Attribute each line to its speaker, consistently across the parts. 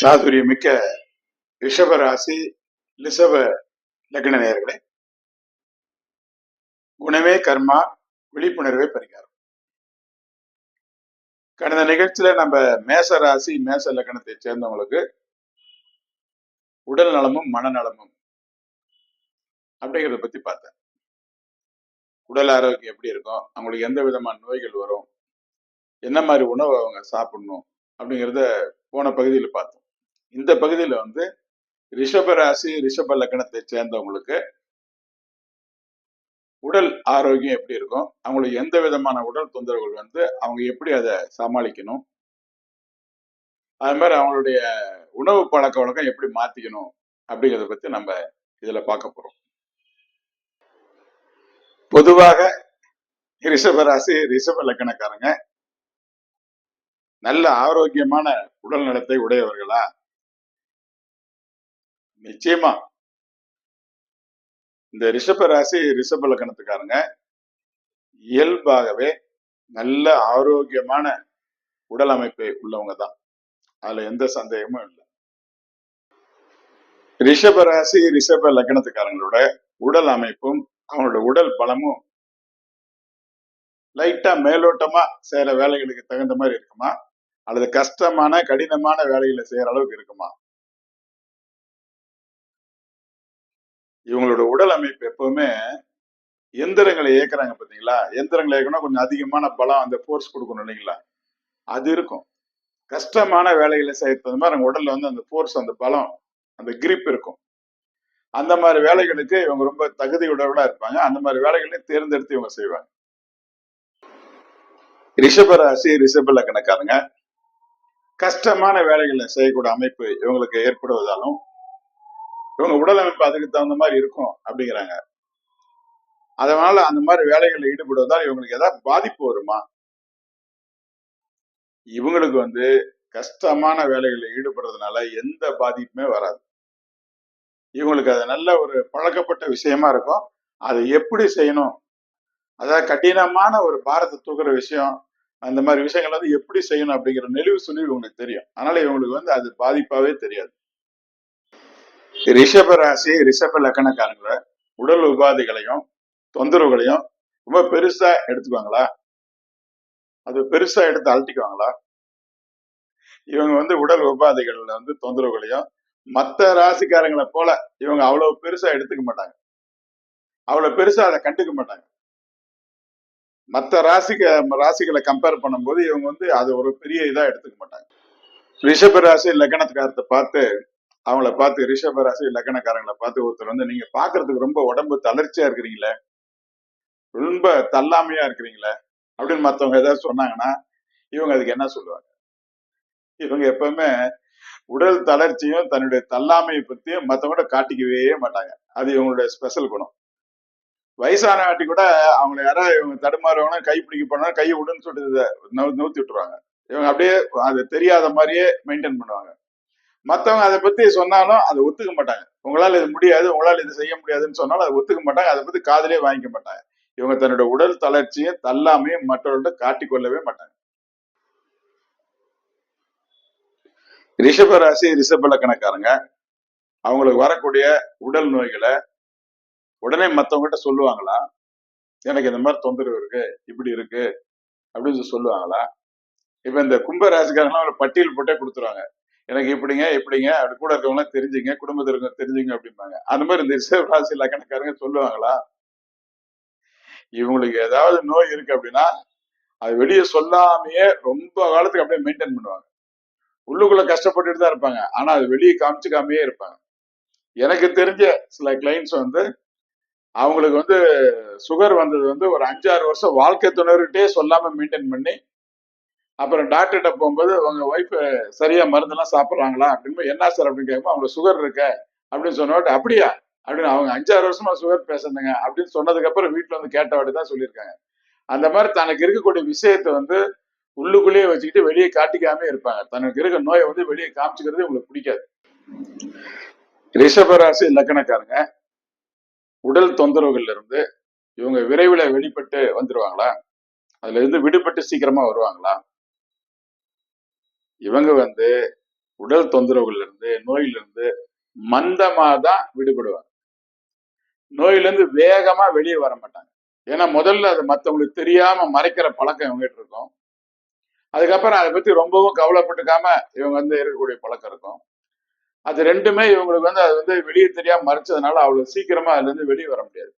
Speaker 1: சாதுரியமிக்க ரிஷப ராசி லிசப லக்ன நேர்களே குணமே கர்மா விழிப்புணர்வே பரிகாரம். கடந்த நிகழ்ச்சியில நம்ம மேச ராசி மேச லக்னத்தை சேர்ந்தவங்களுக்கு உடல் நலமும் மனநலமும் அப்படிங்கிறத பத்தி பார்த்தேன். உடல் ஆரோக்கியம் எப்படி இருக்கும்? அவங்களுக்கு எந்த விதமான நோய்கள் வரும்? என்ன மாதிரி உணவு அவங்க சாப்பிடணும்? அப்படிங்கிறத போன பகுதியில் பார்த்தோம். இந்த பகுதியில் வந்து ரிஷப ராசி ரிஷப லக்னத்தை சேர்ந்தவங்களுக்கு உடல் ஆரோக்கியம் எப்படி இருக்கும்? அவங்களுக்கு எந்த விதமான உடல் தொந்தரவுகள் வந்து அவங்க எப்படி அதை சமாளிக்கணும்? அது மாதிரி அவங்களுடைய உணவு பழக்க வழக்கம் எப்படி மாத்திக்கணும்? அப்படிங்கிறத பத்தி நம்ம இதுல பார்க்க போறோம். பொதுவாக ரிஷபராசி ரிஷப லக்கணக்காரங்க நல்ல ஆரோக்கியமான உடல் நலத்தை உடையவர்களா? நிச்சயமா. இந்த ரிஷப ராசி ரிஷப லக்கணத்துக்காரங்க இயல்பாகவே நல்ல ஆரோக்கியமான உடல் அமைப்பை உள்ளவங்க தான். அதுல எந்த சந்தேகமும் இல்லை. ரிஷப ராசி ரிஷப லக்னத்துக்காரங்களோட உடல் அமைப்பும் அவங்களோட உடல் பலமும் லைட்டா மேலோட்டமா செய்யற வேலைகளுக்கு தகுந்த மாதிரி இருக்குமா? அல்லது கஷ்டமான கடினமான வேலைகளை செய்யற அளவுக்கு இருக்குமா? இவங்களோட உடல் அமைப்பு எப்பவுமே எந்திரங்களை இயக்குறாங்க பார்த்தீங்களா எந்திரங்களை இயக்கணும் கொஞ்சம் அதிகமான பலம் அந்த ஃபோர்ஸ் கொடுக்கணும் இல்லைங்களா? அது இருக்கும். கஷ்டமான வேலைகளை செய்யறது மாதிரி அவங்க உடல்ல வந்து அந்த ஃபோர்ஸ் அந்த பலம் அந்த கிரிப் இருக்கும். அந்த மாதிரி வேலைகளுக்கு இவங்க ரொம்ப தகுதியுடையவளா இருப்பாங்க. அந்த மாதிரி வேலைகளையும் தேர்ந்தெடுத்து இவங்க செய்வாங்க. ரிஷப ராசி ரிஷப லக்கணக்காரங்க கஷ்டமான வேலைகளை செய்யக்கூடிய அமைப்பு இவங்களுக்கு ஏற்படுவதாலும் இவங்க உடல் அமைப்பு அதுக்கு தகுந்த மாதிரி இருக்கும் அப்படிங்கிறாங்க. அதனால அந்த மாதிரி வேலைகளில் ஈடுபடுவதால் இவங்களுக்கு ஏதாவது பாதிப்பு வருமா? இவங்களுக்கு வந்து கஷ்டமான வேலைகளில் ஈடுபடுறதுனால எந்த பாதிப்புமே வராது. இவங்களுக்கு அது நல்ல ஒரு பழக்கப்பட்ட விஷயமா இருக்கும். அதை எப்படி செய்யணும்? அதாவது கடினமான ஒரு பாரத்தை தூக்குற விஷயம் அந்த மாதிரி விஷயங்கள் வந்து எப்படி செய்யணும் அப்படிங்கிற நெளிவு சொல்லி இவங்களுக்கு தெரியும். அதனால இவங்களுக்கு வந்து அது பாதிப்பாவே தெரியாது. ரிஷப ராசி ரிஷப லக்கணக்காரங்கள உடல் உபாதைகளையும் தொந்தரவுகளையும் ரொம்ப பெருசா எடுத்துக்குவாங்களா? அது பெருசா எடுத்து அழட்டிக்குவாங்களா இவங்க வந்து உடல் உபாதைகள்ல வந்து தொந்தரவுகளையும் மற்ற ராசிக்காரங்களை போல இவங்க அவ்வளவு பெருசா எடுத்துக்க மாட்டாங்க. அவ்வளவு பெருசா அதை கண்டுக்க மாட்டாங்க. மற்ற ராசிக்க ராசிகளை கம்பேர் பண்ணும்போது இவங்க வந்து அது ஒரு பெரிய இதா எடுத்துக்க மாட்டாங்க. ரிஷப ராசி லக்கணத்துக்காரத்தை பார்த்து அவங்கள பார்த்து ரிஷப ராசி லக்கணக்காரங்களை பார்த்து ஒருத்தர் வந்து நீங்க பாக்குறதுக்கு ரொம்ப உடம்பு தளர்ச்சியா இருக்கிறீங்களே? ரொம்ப தள்ளாமையா இருக்கிறீங்களே? அப்படின்னு மத்தவங்க ஏதாவது சொன்னாங்கன்னா இவங்க அதுக்கு என்ன சொல்லுவாங்க? இவங்க எப்பவுமே உடல் தளர்ச்சியும் தன்னுடைய தள்ளாமையை பத்தியும் மத்தவங்க காட்டிக்கவே மாட்டாங்க. அது இவங்களுடைய ஸ்பெஷல் குணம். வயசான ஆட்டி கூட அவங்களை யாராவது இவங்க தடுமாறுவாங்க கை பிடிக்க போனா கையை விடுன்னு சொல்லிட்டு நவு நவுத்தி விட்டுருவாங்க இவங்க அப்படியே அது தெரியாத மாதிரியே மெயின்டைன் பண்ணுவாங்க. மத்தவங்க அதை பத்தி சொன்னாலும் அதை ஒத்துக்க மாட்டாங்க. உங்களால இது முடியாது உங்களால இது செய்ய முடியாதுன்னு சொன்னாலும் அதை ஒத்துக்க மாட்டாங்க. அதை பத்தி காதலே வாங்கிக்க மாட்டாங்க. இவங்க தன்னோட உடல் தளர்ச்சியும் தள்ளாமையும் மற்றவர்கள்ட்ட காட்டிக்கொள்ளவே மாட்டாங்க. ரிஷப ராசி ரிஷப லக்கணக்காரங்க அவங்களுக்கு வரக்கூடிய உடல் நோய்களை உடனே மற்றவங்ககிட்ட சொல்லுவாங்களா? எனக்கு இந்த மாதிரி தொந்தரவு இருக்கு இப்படி இருக்கு அப்படின்னு சொல்லி சொல்லுவாங்களா? இப்ப இந்த கும்ப ராசிக்காரங்களாம் ஒரு பட்டியல் போட்டே கொடுத்துருவாங்க. எனக்கு இப்படிங்க இப்படிங்க அப்படி கூட இருக்கவங்க தெரிஞ்சுங்க குடும்பத்தில் இருக்க தெரிஞ்சுங்க அப்படிம்பாங்க. அந்த மாதிரி இந்த ரிஷப ராசி லக்கணக்காரங்க சொல்லுவாங்களா? இவங்களுக்கு ஏதாவது நோய் இருக்கு அப்படின்னா அது வெளியே சொல்லாமையே ரொம்ப காலத்துக்கு அப்படியே மெயின்டைன் பண்ணுவாங்க. உள்ளுக்குள்ள கஷ்டப்பட்டுட்டு தான் இருப்பாங்க. ஆனா அது வெளியே காமிச்சுக்காமையே இருப்பாங்க. எனக்கு தெரிஞ்ச சில கிளைண்ட்ஸ் வந்து அவங்களுக்கு வந்து சுகர் வந்தது வந்து ஒரு அஞ்சாறு வருஷம் வாழ்க்கை துணர்கிட்டே சொல்லாம மெயின்டைன் பண்ணி அப்புறம் டாக்டர்கிட்ட போகும்போது உங்க ஒய்ஃப் சரியா மருந்தெல்லாம் சாப்பிட்றாங்களா? அப்படின்னு என்ன சார் அப்படின்னு கேட்கும்போது அவங்களுக்கு சுகர் இருக்க. அப்படின்னு சொன்னவாட்டு அப்படியா? அப்படின்னு அவங்க அஞ்சாறு வருஷமா சுகர் பேசுறதுங்க அப்படின்னு சொன்னதுக்கு அப்புறம் வந்து கேட்டவாட்டி தான் சொல்லியிருக்காங்க. அந்த மாதிரி தனக்கு இருக்கக்கூடிய விஷயத்தை வந்து உள்ளுக்குள்ளேயே வச்சுக்கிட்டு வெளியே காட்டிக்காம இருப்பாங்க. தனக்கு இருக்க நோயை வந்து வெளியே காமிச்சுக்கிறது உங்களுக்கு பிடிக்காது. ரிஷபராசி லக்கணக்காரங்க உடல் தொந்தரவுகள்ல இருந்து இவங்க விரைவில் வெளிப்பட்டு வந்துருவாங்களா? அதுல இருந்து விடுபட்டு சீக்கிரமா வருவாங்களா? இவங்க வந்து உடல் தொந்தரவுகள்ல இருந்து நோயிலிருந்து மந்தமா தான் விடுபடுவாங்க. நோயிலிருந்து வேகமா வெளியே வர மாட்டாங்க. ஏன்னா முதல்ல அது மத்தவங்களுக்கு தெரியாம மறைக்கிற பழக்கம் இவங்ககிட்ட இருக்கும். அதுக்கப்புறம் அதை பத்தி ரொம்பவும் கவலைப்பட்டுக்காம இவங்க வந்து இருக்கக்கூடிய பழக்கம் இருக்கும். அது ரெண்டுமே இவங்களுக்கு வந்து அது வந்து வெளியே தெரியாம மறைச்சதுனால அவ்வளவு சீக்கிரமா அதுல இருந்து வெளியே வர முடியாது.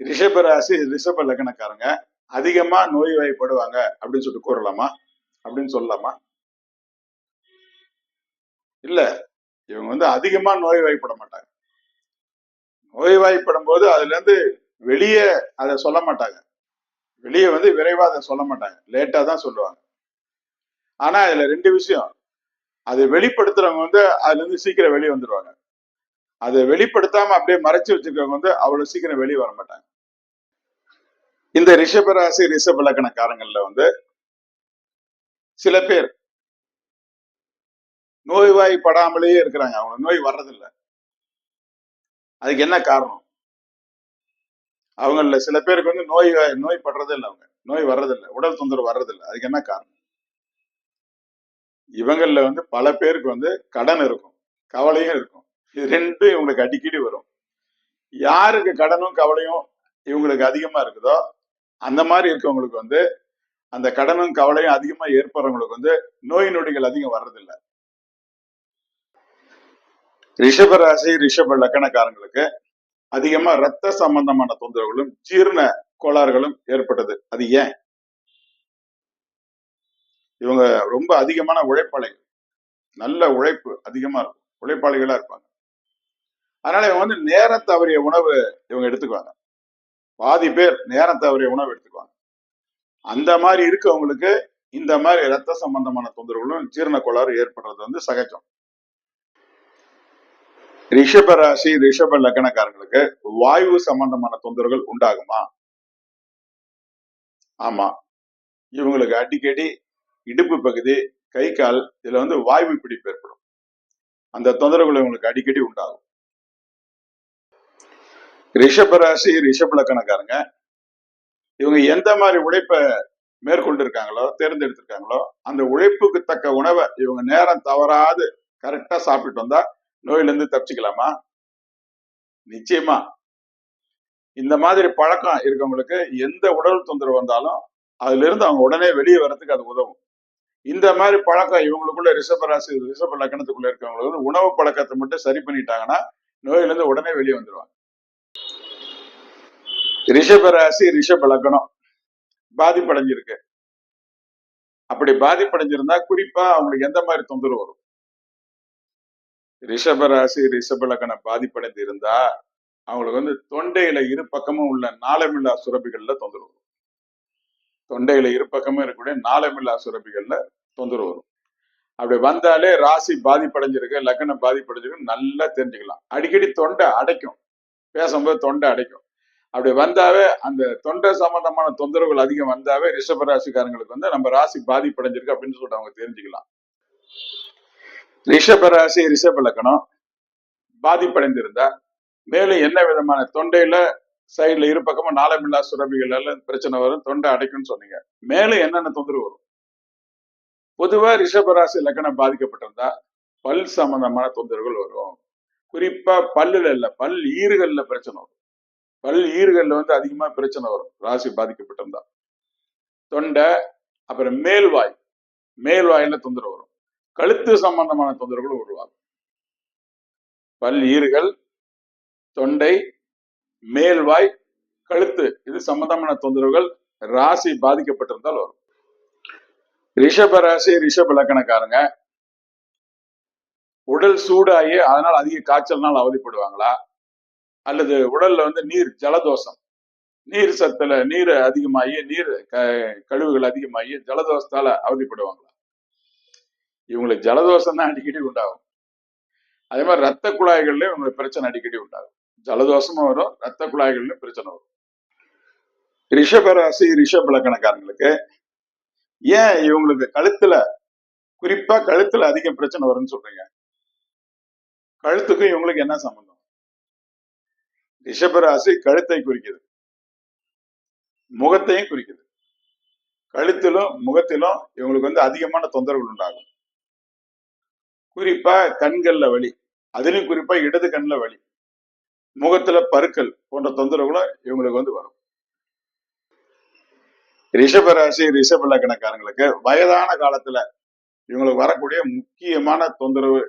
Speaker 1: ரிஷப ராசி ரிஷப லக்னக்காரங்க அதிகமா நோய்வாய்ப்படுவாங்க அப்படின்னு சொல்லிட்டு கூறலாமா? அப்படின்னு சொல்லலாமா? இல்ல. இவங்க வந்து அதிகமா நோய்வாய்ப்பட மாட்டாங்க. நோய்வாய்ப்படும் போது அதுல இருந்து வெளியே அதை சொல்ல மாட்டாங்க. வெளியே வந்து விரைவா அதை சொல்ல மாட்டாங்க. லேட்டா தான் சொல்லுவாங்க. ஆனா இதுல ரெண்டு விஷயம். அதை வெளிப்படுத்துறவங்க வந்து அதுல இருந்து சீக்கிரம் வெளியே வந்துருவாங்க. அதை வெளிப்படுத்தாம அப்படியே மறைச்சு வச்சிருக்கவங்க வந்து அவ்வளவு சீக்கிரம் வெளியே வர மாட்டாங்க. இந்த ரிஷபராசி ரிஷப லக்கணக்காரங்கள்ல வந்து சில பேர் நோய்வாய்ப்படாமலேயே இருக்கிறாங்க. அவங்க நோய் வர்றதில்ல. அதுக்கு என்ன காரணம்? அவங்கள சில பேருக்கு வந்து நோய் நோய் படுறது இல்லை அவங்க. நோய் வர்றதில்லை. உடல் தொந்தரவு வர்றதில்லை. அதுக்கு என்ன காரணம்? இவங்கள வந்து பல பேருக்கு வந்து கடன் இருக்கும். கவலையும் இருக்கும். இது ரெண்டும் இவங்களுக்கு அடிக்கடி வரும். யாருக்கு கடனும் கவலையும் இவங்களுக்கு அதிகமா இருக்குதோ அந்த மாதிரி இருக்கவங்களுக்கு வந்து அந்த கடனும் கவலையும் அதிகமா ஏற்படுறவங்களுக்கு வந்து நோய் நொடிகள் அதிகம் வர்றதில்லை. ரிஷப ராசி ரிஷப லக்கணக்காரங்களுக்கு அதிகமா ரத்த சம்பந்தமான தொந்தரவுகளும் ஜீர்ண கோளாறுகளும் ஏற்பட்டது. அது ஏன்? இவங்க ரொம்ப அதிகமான உழைப்பாளிகள். நல்ல உழைப்பு அதிகமா இருக்கும். உழைப்பாளிகளா இருப்பாங்க. அதனால இவங்க வந்து நேரம் தவறிய உணவு இவங்க எடுத்துக்குவாங்க. பாதி பேர் நேரம் தவறிய உணவு எடுத்துக்குவாங்க. அந்த மாதிரி இருக்கவங்களுக்கு இந்த மாதிரி ரத்த சம்பந்தமான தொந்தரவுகளும் ஜீரண கோளாறு ஏற்படுறது வந்து சகஜம். ரிஷப ராசி ரிஷப லக்னக்காரங்களுக்கு வாயு சம்பந்தமான தொந்தரவுகள் உண்டாகுமா? ஆமா. இவங்களுக்கு அடிக்கடி இடுப்பு பகுதி கை கால் இதுல வந்து வாய்வு பிடிப்பு ஏற்படும். அந்த தொந்தரவுகள் இவங்களுக்கு அடிக்கடி உண்டாகும். ரிஷப ராசி ரிஷப லக்கணக்காரங்க இவங்க எந்த மாதிரி உழைப்பை மேற்கொண்டு இருக்காங்களோ தேர்ந்தெடுத்திருக்காங்களோ அந்த உழைப்புக்கு தக்க உணவை இவங்க நேரம் தவறாது கரெக்டா சாப்பிட்டு வந்தா நோயில இருந்து தப்பிச்சுக்கலாமா? நிச்சயமா. இந்த மாதிரி பழக்கம் இருக்கவங்களுக்கு எந்த உடல் தொந்தரவு வந்தாலும் அதுல இருந்து அவங்க உடனே வெளியே வர்றதுக்கு அது உதவும். இந்த மாதிரி பழக்கம் இவங்களுக்குள்ள ரிஷப ராசி ரிஷப லக்கணத்துக்குள்ள இருக்கவங்களுக்கு உணவு பழக்கத்தை மட்டும் சரி பண்ணிட்டாங்கன்னா நோயில இருந்து உடனே வெளியே வந்துருவாங்க. ரிஷப ராசி ரிஷப லக்னம் பாதிப்படைஞ்சிருக்கு. அப்படி பாதிப்படைஞ்சிருந்தா குறிப்பா அவங்களுக்கு எந்த மாதிரி தொந்தரவு வரும்? ரிஷப ராசி ரிஷப லக்கணம் பாதிப்படைந்து இருந்தா அவங்களுக்கு வந்து தொண்டையில இரு பக்கமும் உள்ள நாளமில்லா சுரபிகள்ல தொந்தரவு வரும். தொண்டையில இரு பக்கமும் இருக்கக்கூடிய நாளமில்லா சுரபிகள்ல தொந்தரவு வரும். அப்படி வந்தாலே ராசி பாதிப்படைஞ்சிருக்கு லக்னம் பாதிப்படைஞ்சிருக்கு நல்லா தெரிஞ்சுக்கலாம். அடிக்கடி தொண்டை அடைக்கும். பேசும்போது தொண்டை அடைக்கும். அப்படி வந்தாவே அந்த தொண்டை சம்பந்தமான தொந்தரவுகள் அதிகம் வந்தாவே ரிஷப ராசிக்காரங்களுக்கு வந்து நம்ம ராசி பாதிப்படைஞ்சிருக்கு அப்படின்னு சொல்லிட்டு அவங்க தெரிஞ்சுக்கலாம். ரிஷப ராசி ரிஷப லக்கணம் பாதிப்படைந்திருந்தா மேலும் என்ன விதமான தொண்டையில சைடுல இரு பக்கமா நாளமில்லா சுரபிகள் எல்லாம் பிரச்சனை வரும் தொண்டை அடைக்கும்னு சொன்னீங்க. மேலும் என்னென்ன தொந்தரவு வரும்? பொதுவா ரிஷபராசி லக்கணம் பாதிக்கப்பட்டிருந்தா பல் சம்பந்தமான தொந்தரவுகள் வரும். குறிப்பா பல்லுல இல்ல பல் ஈறுகள்ல பிரச்சனை வரும். பல் ஈறுகள்ல வந்து அதிகமா பிரச்சனை வரும். ராசி பாதிக்கப்பட்டிருந்தா. தொண்டை அப்புறம் மேல்வாய். மேல்வாயில தொந்தரவு வரும். கழுத்து சம்பந்தமான தொந்தரவுகள் உருவாகும். பல் ஈறுகள் தொண்டை மேல்வாய் கழுத்து இது சம்பந்தமான தொந்தரவுகள் ராசி பாதிக்கப்பட்டிருந்தால் வரும். ரிஷப ராசி ரிஷப லக்கணக்காரங்க. உடல் சூடாகி அதனால அதிக காய்ச்சல்னால் அவதிப்படுவாங்களா? அல்லது உடல்ல வந்து நீர் ஜலதோஷம். நீர் சத்துல நீர் அதிகமாகி நீர் க- கழிவுகள் அதிகமாகி ஜலதோஷத்தால அவதிப்படுவாங்களா? இவங்களுக்கு ஜலதோஷம் தான் அடிக்கடி உண்டாகும். அதே மாதிரி ரத்த குழாய்கள்லயும் இவங்களுக்கு பிரச்சனை அடிக்கடி உண்டாகும். ஜலதோஷமும் வரும் ரத்த குழாய்கள்லயும் பிரச்சனை வரும். ரிஷபராசி ரிஷப லக்கணக்காரங்களுக்கு ஏன் இவங்களுக்கு கழுத்துல குறிப்பா கழுத்துல அதிக பிரச்சனை வரும்னு சொல்றீங்க? கழுத்துக்கும் இவங்களுக்கு என்ன சம்பந்தம்? ரிஷபராசி கழுத்தை குறிக்குது. முகத்தையும் குறிக்குது. கழுத்திலும் முகத்திலும் இவங்களுக்கு வந்து அதிகமான தொந்தரவுகள் உண்டாகும். குறிப்பா கண்கள்ல வலி. அதிலும் குறிப்பா இடது கண்ணுல வலி. முகத்துல பருக்கள் போன்ற தொந்தரவுகளும் இவங்களுக்கு வந்து வரும். ரிஷபராசி ரிஷப லக்கணக்காரங்களுக்கு வயதான காலத்துல இவங்களுக்கு வரக்கூடிய முக்கியமான தொந்தரவு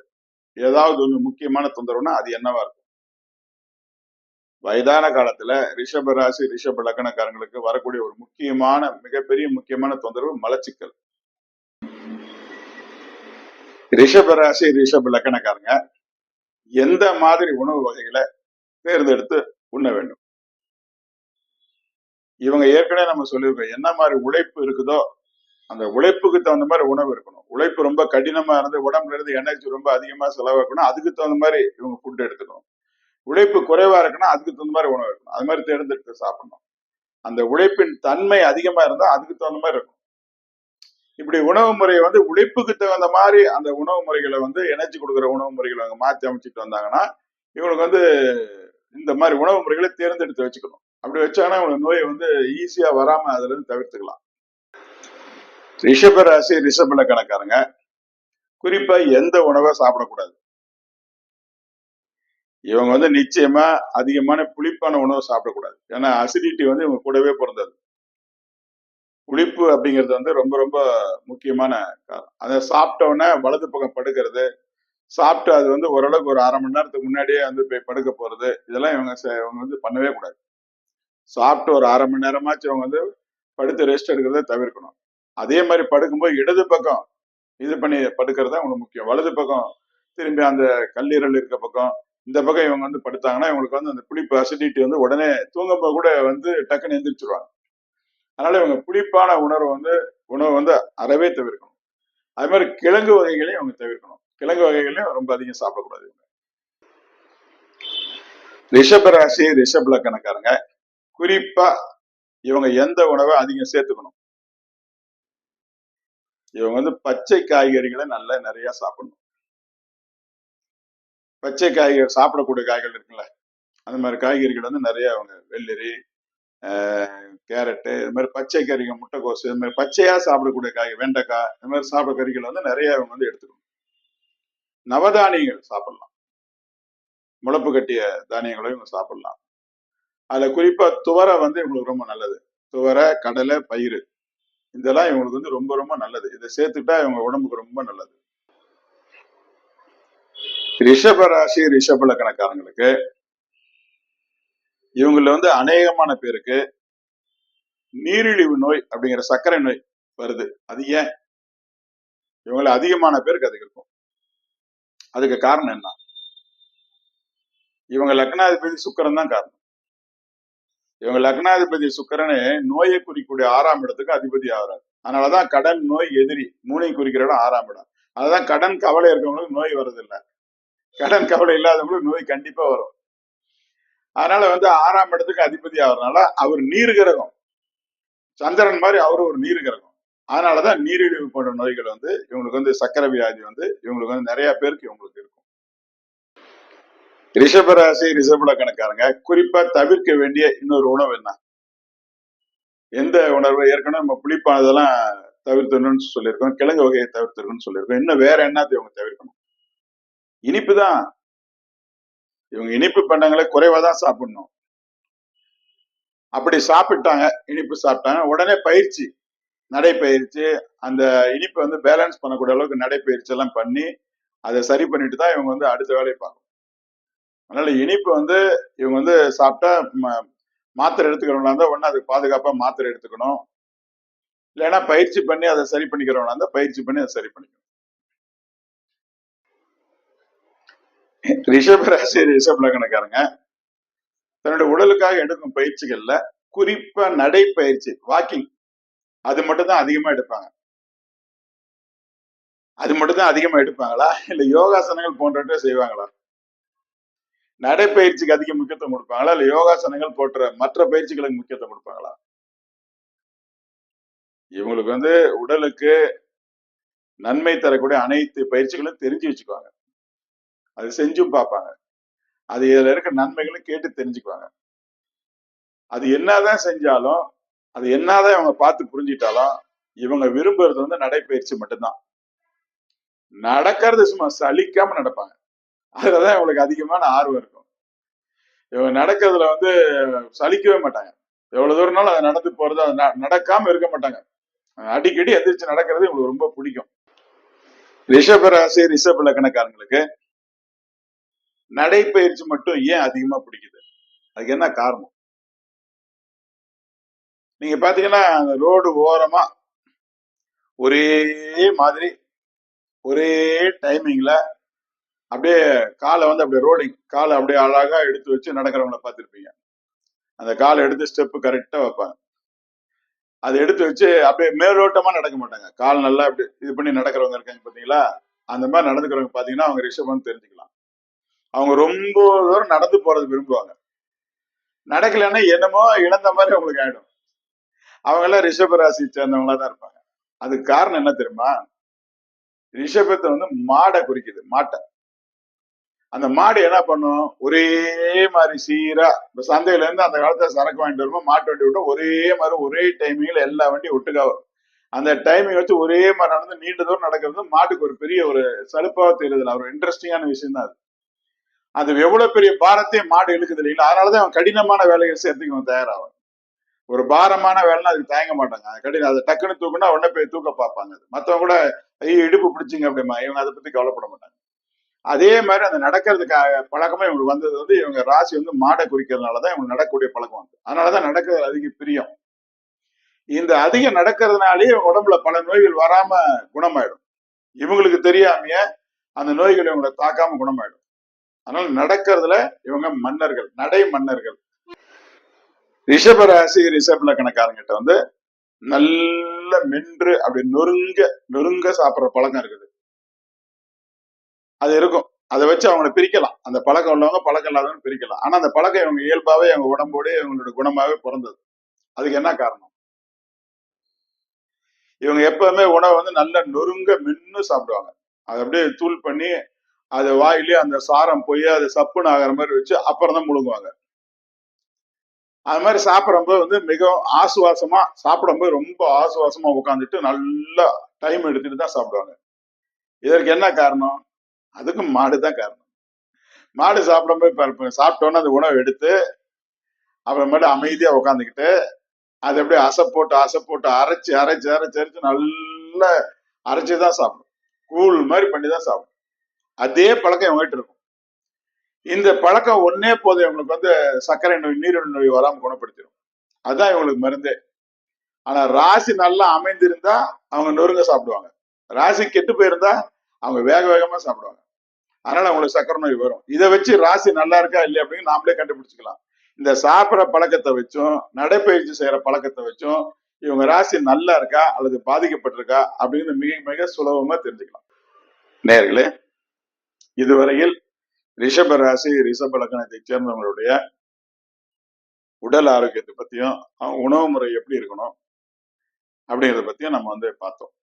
Speaker 1: ஏதாவது ஒண்ணு முக்கியமான தொந்தரவுனா அது என்னவா இருக்கும்? வயதான காலத்துல ரிஷப ராசி ரிஷப லக்கணக்காரங்களுக்கு வரக்கூடிய ஒரு முக்கியமான மிகப்பெரிய முக்கியமான தொந்தரவு மலச்சிக்கல். ரிஷப ராசி ரிஷப லக்கணக்காரங்க எந்த மாதிரி உணவு வகைகளை தேர்ந்தெடுத்து உண்ண வேண்டும்? இவங்க ஏற்கனவே நம்ம சொல்லியிருக்கோம் என்ன மாதிரி உழைப்பு இருக்குதோ அந்த உழைப்புக்கு தகுந்த மாதிரி உணவு இருக்கணும். உழைப்பு ரொம்ப கடினமா இருந்து உடம்புல இருந்து எனர்ஜி ரொம்ப அதிகமா செலவாக்கணும். அதுக்கு தகுந்த மாதிரி இவங்க ஃபுட் எடுத்துக்கணும். உழைப்பு குறைவா இருக்குன்னா அதுக்கு தகுந்த மாதிரி உணவு இருக்கணும். அது மாதிரி தேர்ந்தெடுத்து சாப்பிடணும். அந்த உழைப்பின் தன்மை அதிகமா இருந்தா அதுக்கு தகுந்த மாதிரி இருக்கும் இப்படி உணவு முறையை வந்து உழைப்புக்கு தகுந்த மாதிரி அந்த உணவு முறைகளை வந்து எனர்ஜி கொடுக்குற உணவு முறைகளை அவங்க மாற்றி அமைச்சிட்டு வந்தாங்கன்னா இவங்களுக்கு வந்து இந்த மாதிரி உணவு முறைகளை தேர்ந்தெடுத்து வச்சுக்கணும். அப்படி வச்சாங்கன்னா இவங்களுக்கு நோயை வந்து ஈஸியா வராம அதுல இருந்து தவிர்த்துக்கலாம். ரிஷப ராசி ரிஷப கணக்காரங்க குறிப்பா எந்த உணவை சாப்பிடக்கூடாது? இவங்க வந்து நிச்சயமா அதிகமான புளிப்பான உணவை சாப்பிடக்கூடாது. ஏன்னா அசிடிட்டி வந்து இவங்க கூடவே பிறந்தது. புளிப்பு அப்படிங்கிறது வந்து ரொம்ப ரொம்ப முக்கியமான காரணம். அதை சாப்பிட்டோன்னே வலது பக்கம் படுக்கிறது சாப்பிட்டு அது வந்து ஓரளவுக்கு ஒரு அரை மணி நேரத்துக்கு முன்னாடியே வந்து போய் படுக்க போறது இதெல்லாம் இவங்க செ- இவங்க வந்து பண்ணவே கூடாது. சாப்பிட்டு ஒரு அரை மணி நேரமாச்சும் அவங்க வந்து படுத்து ரெஸ்ட் எடுக்கிறத தவிர்க்கணும். அதே மாதிரி படுக்கும்போது இடது பக்கம் இது பண்ணி படுக்கிறது தான் உங்களுக்கு முக்கியம். வலது பக்கம் திரும்பி அந்த கல்லீரல் இருக்க பக்கம் இந்த பக்கம் இவங்க வந்து படுத்தாங்கன்னா இவங்களுக்கு வந்து அந்த புளிப்பு அசிடிட்டி வந்து உடனே தூங்கும்போது கூட வந்து டக்குன்னு எந்திரிச்சிருவாங்க. அதனால இவங்க புளிப்பான உணர்வு வந்து உணவு வந்து அறவே தவிர்க்கணும். அது மாதிரி கிழங்கு வகைகளையும் அவங்க தவிர்க்கணும். கிழங்கு வகைகளையும் ரொம்ப அதிகம் சாப்பிடக்கூடாது இவங்க. ரிஷப ராசி ரிஷப் லக்கணக்காரங்க குறிப்பா இவங்க எந்த உணவை அதிகம் சேர்த்துக்கணும்? இவங்க வந்து பச்சை காய்கறிகளை நல்லா நிறைய சாப்பிடணும். பச்சை காய்கறி சாப்பிடக்கூடிய காய்கள் இருக்குல்ல அந்த மாதிரி காய்கறிகள் வந்து நிறைய அவங்க வெள்ளரி கேரட்டு இது மாதிரி பச்சை கறிகள் முட்டைக்கோசு இது மாதிரி பச்சையாக சாப்பிடக்கூடிய காய் வெண்டைக்காய் இந்த மாதிரி சாப்பிட கறிகள் வந்து நிறைய அவங்க வந்து எடுத்துக்கணும். நவதானியங்கள் சாப்பிடலாம். முளப்பு கட்டிய தானியங்களையும் இவங்க சாப்பிடலாம். அதில் குறிப்பாக துவரை வந்து இவங்களுக்கு ரொம்ப நல்லது. துவரை கடலை பயிறு இதெல்லாம் இவங்களுக்கு வந்து ரொம்ப ரொம்ப நல்லது. இதை சேர்த்துட்டா இவங்க உடம்புக்கு ரொம்ப நல்லது. ரிஷப ராசி ரிஷப லக்கணக்காரங்களுக்கு இவங்கள வந்து அநேகமான பேருக்கு நீரிழிவு நோய் அப்படிங்கிற சர்க்கரை நோய் வருது. அது ஏன்? இவங்கள அதிகமான பேருக்கு அது இருக்கும். அதுக்கு காரணம் என்ன? இவங்க லக்னாதிபதி சுக்கரன் தான் காரணம். இவங்க லக்னாதிபதி சுக்கரனு நோயை குறிக்கக்கூடிய ஆறாம் இடத்துக்கு அதிபதி ஆகிறார். அதனாலதான் கடன் நோய் எதிரி மூனை குறிக்கிற இடம் ஆறாம் இடம். அதுதான் கடன் கவலை இருக்கவங்களுக்கு நோய் வர்றதில்லை. கடன் கவலை இல்லாதவங்களுக்கு நோய் கண்டிப்பா வரும். அதனால வந்து ஆறாம் இடத்துக்கு அதிபதி ஆகிறதுனால அவர் நீர் கிரகம். சந்திரன் மாதிரி அவரு ஒரு நீர் கிரகம். அதனாலதான் நீரிழிவு போன்ற நோய்கள் வந்து இவங்களுக்கு வந்து சக்கரை வியாதி வந்து இவங்களுக்கு வந்து நிறைய பேருக்கு இவங்களுக்கு இருக்கும். ரிஷபராசி ரிஷபல கணக்காரங்க குறிப்பா தவிர்க்க வேண்டிய இன்னொரு உணவு என்ன? எந்த உணர்வு ஏற்கனவே நம்ம புளிப்பானதெல்லாம் தவிர்த்தணும்னு சொல்லியிருக்கோம் கிழங்கு வகையை தவிர்த்திருக்கணும்னு சொல்லியிருக்கோம். இன்னும் வேற என்னத்தை இவங்க தவிர்க்கணும்? இனிப்பு தான் இவங்க இனிப்பு பண்டங்களை குறைவா தான் சாப்பிடணும். அப்படி சாப்பிட்டாங்க இனிப்பு சாப்பிட்டாங்க. உடனே பயிற்சி நடைப்பயிற்சி அந்த இனிப்பை வந்து பேலன்ஸ் பண்ணக்கூடிய அளவுக்கு நடைப்பயிற்சி எல்லாம் பண்ணி அதை சரி பண்ணிட்டு தான் இவங்க வந்து அடுத்த வேலையை பார்க்கணும். அதனால இனிப்பு வந்து இவங்க வந்து சாப்பிட்டா மாத்திரை எடுத்துக்கிறவங்களா இருந்தா ஒண்ணு அதுக்கு பாதுகாப்பா மாத்திரை எடுத்துக்கணும். இல்லைன்னா பயிற்சி பண்ணி அதை சரி பண்ணிக்கிறவங்களா இருந்தா பயிற்சி பண்ணி அதை சரி பண்ணிக்கணும். ரிஷப ராசி ரிஷப லக்னக்காரங்க தன்னுடைய உடலுக்காக எடுக்கும் பயிற்சிகள்ல குறிப்பா நடைப்பயிற்சி வாக்கிங் அது மட்டும் தான் அதிகமா எடுப்பாங்க. அது மட்டும் தான் அதிகமா எடுப்பாங்களா? இல்ல யோகாசனங்கள் போன்றவற்றை செய்வாங்களா? நடைப்பயிற்சிக்கு அதிக முக்கியத்துவம் கொடுப்பாங்களா? இல்ல யோகாசனங்கள் போன்ற மற்ற பயிற்சிகளுக்கு முக்கியத்துவம் கொடுப்பாங்களா? இவங்களுக்கு வந்து உடலுக்கு நன்மை தரக்கூடிய அனைத்து பயிற்சிகளும் தெரிஞ்சு வச்சுக்குவாங்க. அது செஞ்சும் பார்ப்பாங்க. அது இதில் இருக்க நன்மைகளும் கேட்டு தெரிஞ்சுக்குவாங்க. அது என்னதான் செஞ்சாலும் அது என்னதான் இவங்க பார்த்து புரிஞ்சிட்டாலும் இவங்க விரும்புறது வந்து நடைப்பயிற்சி மட்டும்தான். நடக்கிறது சும்மா சலிக்காம நடப்பாங்க. அதுலதான் இவங்களுக்கு அதிகமான ஆர்வம் இருக்கும். இவங்க நடக்கிறதுல வந்து சலிக்கவே மாட்டாங்க. எவ்வளவு தூரம்னாலும் அதை நடந்து போறது அது ந- நடக்காம இருக்க மாட்டாங்க. அடிக்கடி எந்திரிச்சு நடக்கிறது இவங்களுக்கு ரொம்ப பிடிக்கும். ரிஷப ராசி ரிஷப லக்கணக்காரங்களுக்கு நடைப்பயிற்சி மட்டும் ஏன் அதிகமா பிடிக்குது? அதுக்கு என்ன காரணம்? நீங்க பாத்தீங்கன்னா அந்த ரோடு ஓரமா ஒரே மாதிரி ஒரே டைமிங்ல அப்படியே காலை வந்து அப்படியே ரோடு காலை அப்படியே அழகா எடுத்து வச்சு நடக்கிறவங்கள பார்த்துருப்பீங்க. அந்த காலை எடுத்து ஸ்டெப்பு கரெக்டா வைப்பாங்க. அதை எடுத்து வச்சு அப்படியே மேலோட்டமா நடக்க மாட்டாங்க. கால் நல்லா அப்படி இது பண்ணி நடக்கிறவங்க இருக்காங்க பாத்தீங்களா? அந்த மாதிரி நடந்துக்கிறவங்க பாத்தீங்கன்னா அவங்க ரிஷபம்னு தெரிஞ்சுக்கலாம். அவங்க ரொம்ப தூரம் நடந்து போறது விரும்புவாங்க. நடக்கலைன்னா என்னமோ இழந்த மாதிரி அவங்களுக்கு ஆயிடும். அவங்க எல்லாம் ரிஷப ராசி சேர்ந்தவங்களா தான் இருப்பாங்க. அதுக்கு காரணம் என்ன தெரியுமா? ரிஷபத்தை வந்து மாடை குறிக்குது மாட்டை. அந்த மாடு என்ன பண்ணும்? ஒரே மாதிரி சீரா இப்ப சந்தையில இருந்து அந்த காலத்துல சரக்கு வாங்கிட்டு வரும்போது மாட்டு வண்டி விட்டு ஒரே மாதிரி ஒரே டைமிங்ல எல்லா வண்டியும் ஒட்டுக்கா வரும். அந்த டைமிங் வச்சு ஒரே மாதிரி நடந்து நீண்ட தூரம் நடக்கிறது மாட்டுக்கு ஒரு பெரிய ஒரு சலுப்பாக தெரியுது ஒரு இன்ட்ரெஸ்டிங்கான விஷயம் தான் அது. அது எவ்வளவு பெரிய பாரத்தையும் மாடு இழுக்குது இல்லைங்களா? அதனாலதான் அவன் கடினமான வேலைகள் சேர்த்துக்கு அவன் தயாராகும் ஒரு பாரமான வேலைன்னா அதுக்கு தயங்க மாட்டாங்க. அது கடினம். அதை டக்குன்னு தூக்குனா உடனே போய் தூக்க பார்ப்பாங்க அது. கூட ஐயோ இடுப்பு பிடிச்சிங்க அப்படிமா இவங்க அதை பத்தி கவலைப்பட மாட்டாங்க. அதே மாதிரி அந்த நடக்கிறதுக்கு பழக்கமே இவங்களுக்கு வந்தது வந்து இவங்க ராசி வந்து மாடை குறிக்கிறதுனாலதான் இவங்க நடக்கக்கூடிய பழக்கம் வந்து. அதனாலதான் நடக்கிறது அதிக பிரியம். இந்த அதிகம் நடக்கிறதுனாலே இவங்க உடம்புல பல நோய்கள் வராம குணமாயிடும். இவங்களுக்கு தெரியாமையே அந்த நோய்கள் இவங்களை தாக்காம குணமாயிடும். அதனால நடக்கிறதுல இவங்க மன்னர்கள் நடை மன்னர்கள். ரிஷப ராசி ரிஷப லக்கணக்காரங்கிட்ட வந்து நல்ல மென்று அப்படி நொறுங்க நொறுங்க சாப்பிடுற பழக்கம் இருக்குது. அது இருக்கும். அதை வச்சு அவங்களை பிரிக்கலாம். அந்த பழக்கம் உள்ளவங்க பழக்கம் இல்லாதவங்க பிரிக்கலாம். ஆனா அந்த பழக்கம் இவங்க இயல்பாவே அவங்க உடம்போடு இவங்களோட குணமாவே பிறந்தது. அதுக்கு என்ன காரணம்? இவங்க எப்பவுமே உணவை வந்து நல்லா நொறுங்க மென்னு சாப்பிடுவாங்க. அதை அப்படியே தூள் பண்ணி அது வாயிலே அந்த சாரம் போய் அது சப்புன்னு ஆகிற மாதிரி வச்சு அப்புறம் தான் முழுங்குவாங்க. அது மாதிரி சாப்பிடும்போது வந்து மிகவும் ஆசுவாசமா சாப்பிடும்போது ரொம்ப ஆசுவாசமா உட்காந்துட்டு நல்லா டைம் எடுத்துட்டு தான் சாப்பிடுவாங்க. இதற்கு என்ன காரணம்? அதுக்கும் மாடு தான் காரணம். மாடு சாப்பிடும்போது இப்போ சாப்பிட்டோன்னே அந்த உணவை எடுத்து அப்புறமேட்டு அமைதியா உட்காந்துக்கிட்டு அது அப்படியே அசை போட்டு அசை போட்டு அரைச்சு அரைச்சு அரைச்சு அரைச்சு நல்லா அரைச்சு தான் சாப்பிடும். கூழ் மாதிரி பண்ணி தான் சாப்பிடும். அதே பழக்கம் இவங்ககிட்ட இருக்கும். இந்த பழக்கம் ஒன்னே போதும் இவங்களுக்கு வந்து சர்க்கரை நோய் நீரிழிவு நோய் வராம குணப்படுத்திடும் அதுதான் இவங்களுக்கு மருந்தே. ஆனா ராசி நல்லா அமைந்திருந்தா அவங்க நொறுங்க சாப்பிடுவாங்க. ராசி கெட்டு போயிருந்தா அவங்க வேக வேகமா சாப்பிடுவாங்க. அதனால அவங்களுக்கு சக்கரை நோய் வரும். இதை வச்சு ராசி நல்லா இருக்கா இல்லையா அப்படின்னு நாமளே கண்டுபிடிச்சிக்கலாம். இந்த சாப்பிட்ற பழக்கத்தை வச்சும் நடைப்பயிற்சி செய்யற பழக்கத்தை வச்சும் இவங்க ராசி நல்லா இருக்கா அல்லது பாதிக்கப்பட்டிருக்கா அப்படின்னு மிக மிக சுலபமா தெரிஞ்சுக்கலாம். நேர்களே இதுவரையில் ரிஷப ராசி ரிஷப லக்னத்தை சேர்ந்தவங்களுடைய உடல் ஆரோக்கியத்தை பத்தியும் உணவு முறை எப்படி இருக்கணும் அப்படிங்கிறத பத்தியும் நம்ம வந்து பார்த்தோம்.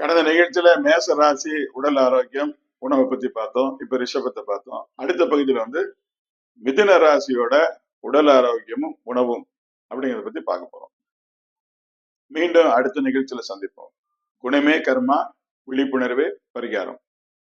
Speaker 1: கடந்த நிகழ்ச்சியில மேச ராசி உடல் ஆரோக்கியம் உணவை பத்தி பார்த்தோம் இப்ப ரிஷபத்தை பார்த்தோம். அடுத்த பகுதியில வந்து மிதுன ராசியோட உடல் ஆரோக்கியமும் உணவும் அப்படிங்கிறத பத்தி பார்க்க போறோம். மீண்டும் அடுத்த நிகழ்ச்சியில சந்திப்போம். குணமே கர்மா விழிப்புணர்வே பரிகாரம்.